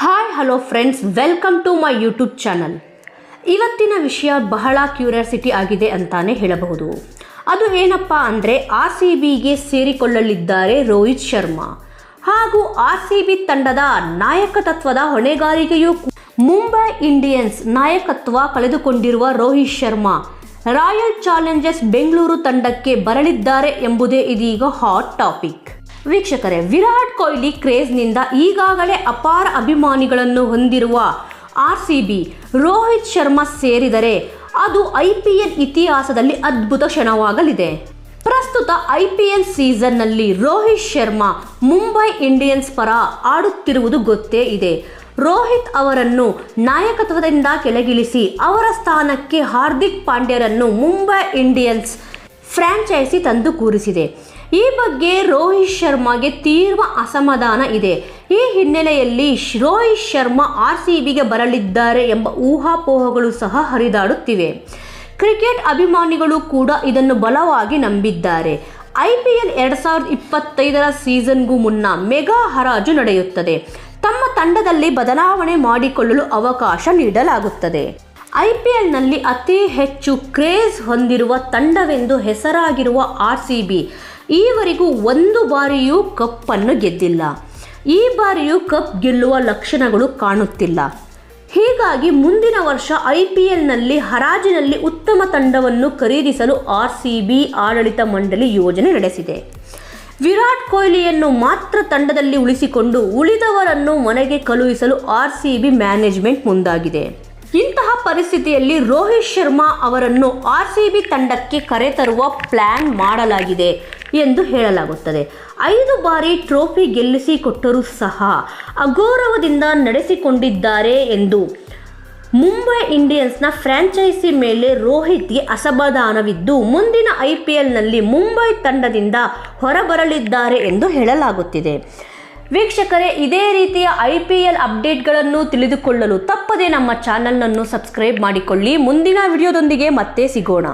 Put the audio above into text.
Hi hello friends welcome to my YouTube channel ಇವತ್ತಿನ ವಿಷಯ ಬಹಳ ಕ್ಯೂರಿಯಾಸಿಟಿ ಆಗಿದೆ ಅಂತಾನೆ ಹೇಳಬಹುದು. ಅದು ಏನಪ್ಪ ಅಂದರೆ ಆರ್ ಸಿ ಬಿಗೆ ಸೇರಿಕೊಳ್ಳಲಿದ್ದಾರೆ ರೋಹಿತ್ ಶರ್ಮಾ. ಹಾಗೂ ಆರ್ ಸಿ ಬಿ ತಂಡದ ನಾಯಕತ್ವದ ಹೊಣೆಗಾರಿಕೆಯೂ ಮುಂಬೈ ಇಂಡಿಯನ್ಸ್ ನಾಯಕತ್ವ ಕಳೆದುಕೊಂಡಿರುವ ರೋಹಿತ್ ಶರ್ಮಾ, ರಾಯಲ್ ಚಾಲೆಂಜರ್ಸ್ ಬೆಂಗಳೂರು ತಂಡಕ್ಕೆ ಬರಲಿದ್ದಾರೆ ಎಂಬುದೇ ಇದೀಗ ಹಾಟ್ ಟಾಪಿಕ್ ವೀಕ್ಷಕರೇ, ವಿರಾಟ್ ಕೊಹ್ಲಿ ಕ್ರೇಜ್ನಿಂದ ಈಗಾಗಲೇ ಅಪಾರ ಅಭಿಮಾನಿಗಳನ್ನು ಹೊಂದಿರುವ R C B Rohit Sharma ಸೇರಿದರೆ ಅದು ಐ ಪಿ ಎಲ್ ಇತಿಹಾಸದಲ್ಲಿ ಅದ್ಭುತ ಕ್ಷಣವಾಗಲಿದೆ. ಪ್ರಸ್ತುತ ಐ ಪಿ ಎಲ್ ಸೀಸನ್ನಲ್ಲಿ ರೋಹಿತ್ ಶರ್ಮಾ ಮುಂಬೈ ಇಂಡಿಯನ್ಸ್ ಪರ ಆಡುತ್ತಿರುವುದು ಗೊತ್ತೇ ಇದೆ. ರೋಹಿತ್ ಅವರನ್ನು ನಾಯಕತ್ವದಿಂದ ಕೆಳಗಿಳಿಸಿ ಅವರ ಸ್ಥಾನಕ್ಕೆ ಹಾರ್ದಿಕ್ ಪಾಂಡ್ಯರನ್ನು ಮುಂಬೈ ಇಂಡಿಯನ್ಸ್ ಫ್ರಾಂಚೈಸಿ ತಂದು ಕೂರಿಸಿದೆ. ಈ ಬಗ್ಗೆ ರೋಹಿತ್ ಶರ್ಮಾಗೆ ತೀವ್ರ ಅಸಮಾಧಾನ ಇದೆ. ಈ ಹಿನ್ನೆಲೆಯಲ್ಲಿ ರೋಹಿತ್ ಶರ್ಮಾ ಆರ್ ಸಿ ಬಿಗೆ ಬರಲಿದ್ದಾರೆ ಎಂಬ ಊಹಾಪೋಹಗಳು ಸಹ ಹರಿದಾಡುತ್ತಿವೆ. ಕ್ರಿಕೆಟ್ ಅಭಿಮಾನಿಗಳು ಕೂಡ ಇದನ್ನು ಬಲವಾಗಿ ನಂಬಿದ್ದಾರೆ. ಐ ಪಿ ಎಲ್ ಎರಡು ಸಾವಿರದ ಇಪ್ಪತ್ತೈದರ ಸೀಸನ್ಗೂ ಮುನ್ನ ಮೆಗಾ ಹರಾಜು ನಡೆಯುತ್ತದೆ. ತಮ್ಮ ತಂಡದಲ್ಲಿ ಬದಲಾವಣೆ ಮಾಡಿಕೊಳ್ಳಲು ಅವಕಾಶ ನೀಡಲಾಗುತ್ತದೆ. ಐ ಪಿ ಎಲ್ನಲ್ಲಿ ಅತಿ ಹೆಚ್ಚು ಕ್ರೇಜ್ ಹೊಂದಿರುವ ತಂಡವೆಂದು ಹೆಸರಾಗಿರುವ ಆರ್ ಸಿ ಬಿ ಈವರೆಗೂ ಒಂದು ಬಾರಿಯೂ ಕಪ್ಪನ್ನು ಗೆದ್ದಿಲ್ಲ. ಈ ಬಾರಿಯೂ ಕಪ್ ಗೆಲ್ಲುವ ಲಕ್ಷಣಗಳು ಕಾಣುತ್ತಿಲ್ಲ. ಹೀಗಾಗಿ ಮುಂದಿನ ವರ್ಷ ಐ ಪಿ ಎಲ್ನಲ್ಲಿ ಹರಾಜಿನಲ್ಲಿ ಉತ್ತಮ ತಂಡವನ್ನು ಖರೀದಿಸಲು ಆರ್ ಸಿ ಬಿ ಆಡಳಿತ ಮಂಡಳಿ ಯೋಜನೆ ನಡೆಸಿದೆ. ವಿರಾಟ್ ಕೊಹ್ಲಿಯನ್ನು ಮಾತ್ರ ತಂಡದಲ್ಲಿ ಉಳಿಸಿಕೊಂಡು ಉಳಿದವರನ್ನು ಮನೆಗೆ ಕಳುಹಿಸಲು ಆರ್ ಸಿ ಬಿ ಮ್ಯಾನೇಜ್ಮೆಂಟ್ ಮುಂದಾಗಿದೆ. ಇಂತಹ ಪರಿಸ್ಥಿತಿಯಲ್ಲಿ ರೋಹಿತ್ ಶರ್ಮಾ ಅವರನ್ನು ಆರ್ ಸಿ ಬಿ ತಂಡಕ್ಕೆ ಕರೆತರುವ ಪ್ಲ್ಯಾನ್ ಮಾಡಲಾಗಿದೆ. ಎಂದು ಹೇಳಲಾಗುತ್ತದೆ. ಐದು ಬಾರಿ ಟ್ರೋಫಿ ಗೆಲ್ಲಿಸಿಕೊಟ್ಟರೂ ಸಹ ಅಗೌರವದಿಂದ ನಡೆಸಿಕೊಂಡಿದ್ದಾರೆ ಎಂದು ಮುಂಬೈ ಇಂಡಿಯನ್ಸ್ನ ಫ್ರಾಂಚೈಸಿ ಮೇಲೆ ರೋಹಿತ್ಗೆ ಅಸಮಾಧಾನವಿದ್ದು, ಮುಂದಿನ ಐ ಪಿ ಎಲ್ನಲ್ಲಿ ಮುಂಬೈ ತಂಡದಿಂದ ಹೊರಬರಲಿದ್ದಾರೆ ಎಂದು ಹೇಳಲಾಗುತ್ತಿದೆ. ವೀಕ್ಷಕರೇ, ಇದೇ ರೀತಿಯ ಐ ಪಿ ಎಲ್ ಅಪ್ಡೇಟ್ಗಳನ್ನು ತಿಳಿದುಕೊಳ್ಳಲು ತಪ್ಪದೇ ನಮ್ಮ ಚಾನಲ್ನನ್ನು ಸಬ್ಸ್ಕ್ರೈಬ್ ಮಾಡಿಕೊಳ್ಳಿ. ಮುಂದಿನ ವಿಡಿಯೋದೊಂದಿಗೆ ಮತ್ತೆ ಸಿಗೋಣ.